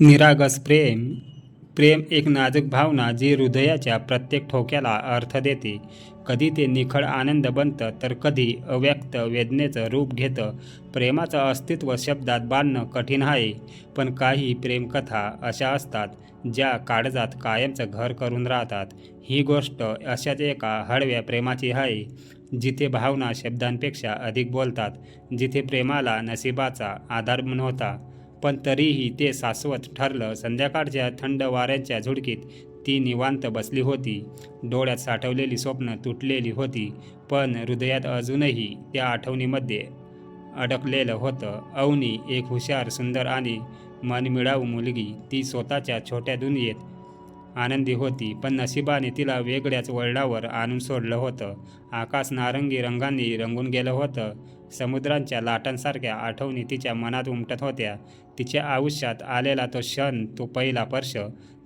निरागस प्रेम प्रेम एक नाजूक भावना जी हृदयाच्या प्रत्येक ठोक्याला अर्थ देते. कधी ते निखळ आनंद बनतं तर कधी अव्यक्त वेदनेचं रूप घेतं. प्रेमाचं अस्तित्व शब्दात बांधणं कठीण आहे पण काही प्रेमकथा अशा असतात ज्या काळजात कायमचं घर करून राहतात. ही गोष्ट अशाच एका हळव्या प्रेमाची आहे जिथे भावना शब्दांपेक्षा अधिक बोलतात जिथे प्रेमाला नशिबाचा आधार नव्हता पण तरीही ते शाश्वत ठरलं. संध्याकाळच्या थंड वाऱ्यांच्या झुडकीत ती निवांत बसली होती. डोळ्यात साठवलेली स्वप्न तुटलेली होती पण हृदयात अजूनही त्या आठवणीमध्ये अडकलेलं होतं. अवनी एक हुशार सुंदर आणि मनमिळाऊ मुलगी. ती स्वतःच्या छोट्या दुनियेत आनंदी होती पण नशिबाने तिला वेगळ्याच वळणावर आणून सोडलं होतं. आकाश नारंगी रंगांनी रंगून गेलं होतं. समुद्रांच्या लाटांसारख्या आठवणी तिच्या मनात उमटत होत्या. तिच्या आयुष्यात आलेला तो क्षण तो पहिला स्पर्श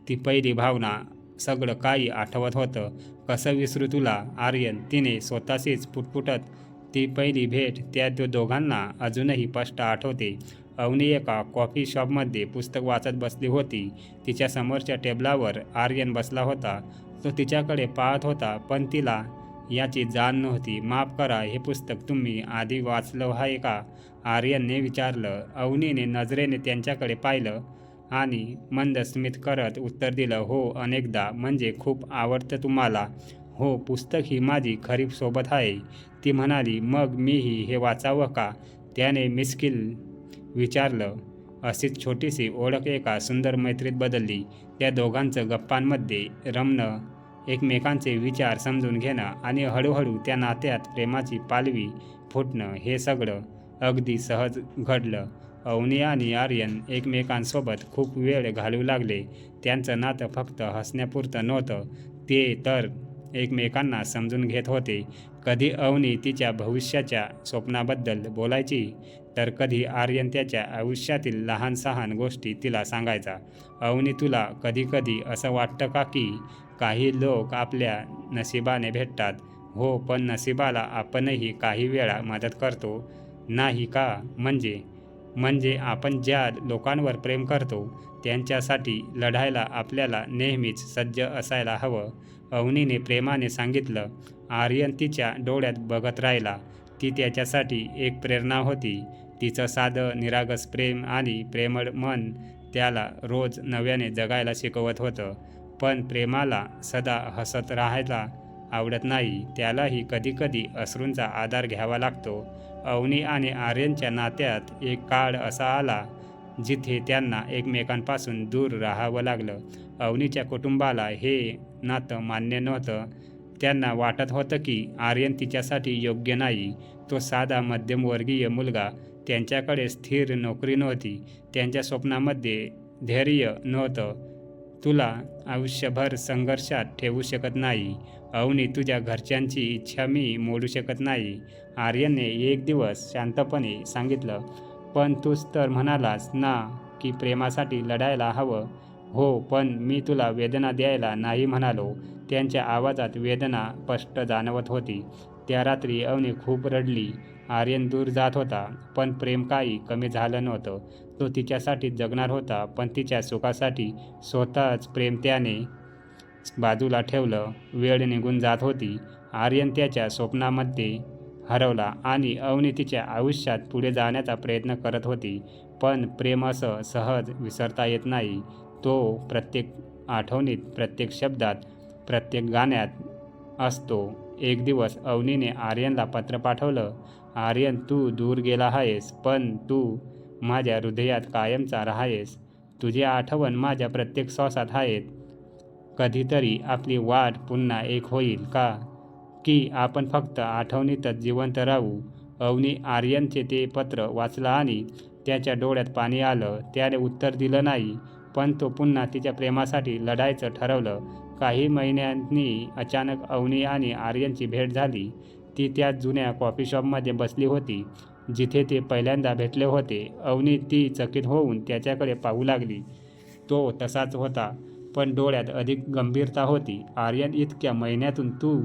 ती पहिली भावना सगळं काही आठवत होतं. कसं विसरू तुला आर्यन? तिने स्वतःशीच पुटपुटत ती पहिली भेट त्या दो दोघांना अजूनही स्पष्ट आठवते. अवनी एका कॉफी शॉपमध्ये पुस्तक वाचत बसली होती. तिच्या समोरच्या टेबलावर आर्यन बसला होता. तो तिच्याकडे पाहत होता पण तिला याची जाण नव्हती. माफ करा हे पुस्तक तुम्ही आधी वाचलं आहे का? आर्यनने विचारलं. अवनीने नजरेने त्यांच्याकडे पाहिलं आणि मंद स्मित करत उत्तर दिलं हो अनेकदा. म्हणजे खूप आवडतं तुम्हाला. हो पुस्तक ही माझी खरी सोबत आहे. ती म्हणाली मग मीही हे वाचावं का? त्याने मिस्किल विचारलं अशीच छोटीशी ओळख एका सुंदर मैत्रीत बदलली. त्या दोघांचं गप्पांमध्ये रमणं एकमेकांचे विचार समजून घेणं आणि हळूहळू त्या नात्यात प्रेमाची पालवी फुटणं हे सगळं अगदी सहज घडलं. अवनी आणि आर्यन एकमेकांसोबत खूप वेळ घालू लागले. त्यांचं नातं फक्त हसण्यापुरतं नव्हतं. ते तर एकमेकांना समजून घेत होते. कधी अवनी तिच्या भविष्याच्या स्वप्नाबद्दल बोलायची तर कधी आर्यन त्याच्या आयुष्यातील लहान सहान गोष्टी तिला सांगायचा. अवनी तुला कधीकधी असं वाटतं का की काही लोक आपल्या नशिबाने भेटतात? हो पण नशिबाला आपणही काही वेळा मदत करतो. नाही का? म्हणजे? म्हणजे आपण ज्या लोकांवर प्रेम करतो त्यांच्यासाठी लढायला आपल्याला नेहमीच सज्ज असायला हवं. अवनीने प्रेमाने सांगितलं आर्यन तिच्या डोळ्यात बघत राहिला. ती त्याच्यासाठी एक प्रेरणा होती. तिचं साधं निरागस प्रेम आणि प्रेमळ मन त्याला रोज नव्याने जगायला शिकवत होतं. पण प्रेमाला सदा हसत राहायला आवडत नाही. त्यालाही कधीकधी अश्रूंचा आधार घ्यावा लागतो. अवनी आणि आर्यनच्या नात्यात एक काळ असा आला जिथे त्यांना एकमेकांपासून दूर राहावं लागलं. अवनीच्या कुटुंबाला हे नातं मान्य नव्हतं. त्यांना वाटत होतं की आर्यन तिच्यासाठी योग्य नाही. तो साधा मध्यमवर्गीय मुलगा. त्यांच्याकडे स्थिर नोकरी नव्हती. त्यांच्या स्वप्नामध्ये धैर्य नव्हतं. तुला आयुष्यभर संघर्षात ठेवू शकत नाही. अवनी तुझ्या घरच्यांची इच्छा मी मोडू शकत नाही. आर्यनने एक दिवस शांतपणे सांगितलं पण तूच तर म्हणालास ना की प्रेमासाठी लढायला हवं. हो पण मी तुला वेदना द्यायला नाही म्हणालो. त्यांच्या आवाजात वेदना स्पष्ट जाणवत होती. त्या रात्री अवनी खूप रडली. आर्यन दूर जात होता पण प्रेम काही कमी झालं नव्हतं. तो तिच्यासाठी जगणार होता पण तिच्या सुखासाठी स्वतःच प्रेम त्याने बाजूला ठेवलं. वेळ निघून जात होती. आर्यन त्याच्या स्वप्नामध्ये हरवला आणि अवनी तिच्या आयुष्यात पुढे जाण्याचा प्रयत्न करत होती पण प्रेम असं सहज विसरता येत नाही. तो प्रत्येक आठवणीत प्रत्येक शब्दात प्रत्येक गाण्यात असतो. एक दिवस अवनीने आर्यनला पत्र पाठवलं आर्यन तू दूर गेला आहेस पण तू माझ्या हृदयात कायमचा राहायस. तुझी आठवण माझ्या प्रत्येक श्वासात आहेत. कधीतरी आपली वाट पुन्हा एक होईल का? की आपण फक्त आठवणीतच जिवंत राहू. अवनी आर्यनचे ते पत्र वाचलं आणि त्याच्या डोळ्यात पाणी आलं. त्याने उत्तर दिलं नाही. पण तो पुन्हा तिच्या प्रेमासाठी लढायचं ठरवलं. काही महिन्यांनी अचानक अवनी आणि आर्यनची भेट झाली. ती त्या जुन्या कॉफी शॉपमध्ये बसली होती. जिथे ते पहिल्यांदा भेटले होते अवनी ती चकित होऊन त्याच्याकडे पाहू लागली. तो तसाच होता पण डोळ्यात अधिक गंभीरता होती. आर्यन इतक्या महिन्यातून तू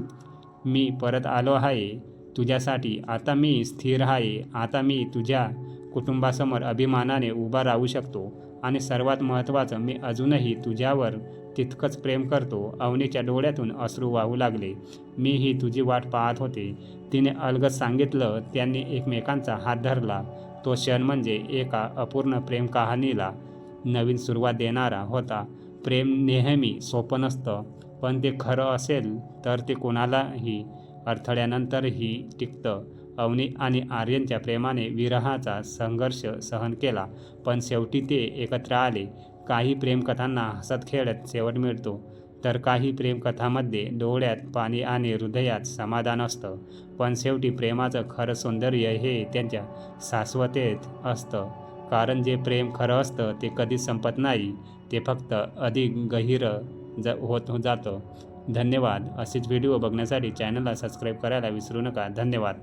मी परत आलो आहे. तुझ्यासाठी आता मी स्थिर आहे. आता मी तुझ्या कुटुंबासमोर अभिमानाने उभा राहू शकतो. आणि सर्वात महत्त्वाचं मी अजूनही तुझ्यावर तितकंच प्रेम करतो. अवनीच्या डोळ्यातून अश्रू वाहू लागले. मीही तुझी वाट पाहत होते. तिने अलगद सांगितलं त्यांनी एकमेकांचा हात धरला. तो क्षण म्हणजे एका अपूर्ण प्रेम कहाणीला नवीन सुरुवात देणारा होता. प्रेम नेहमी सोपं नसतं पण ते खरं असेल तर ते कोणालाही अडथळ्यानंतरही टिकतं. अवनी आणि आर्यनच्या प्रेमाने विरहाचा संघर्ष सहन केला पण शेवटी ते एकत्र आले. काही प्रेमकथांना हसत खेळत शेवट मिळतो तर काही प्रेमकथांमध्ये डोळ्यात पाणी आणि हृदयात समाधान असतं पण शेवटी प्रेमाचं खरं सौंदर्य हे त्यांच्या शाश्वतेत असतं. कारण जे प्रेम खरं असतं ते कधीच संपत नाही ते फक्त अधिक गहिर ज होत जातं. धन्यवाद. असेच व्हिडिओ बघण्यासाठी चॅनलला सबस्क्राईब करायला विसरू नका. धन्यवाद.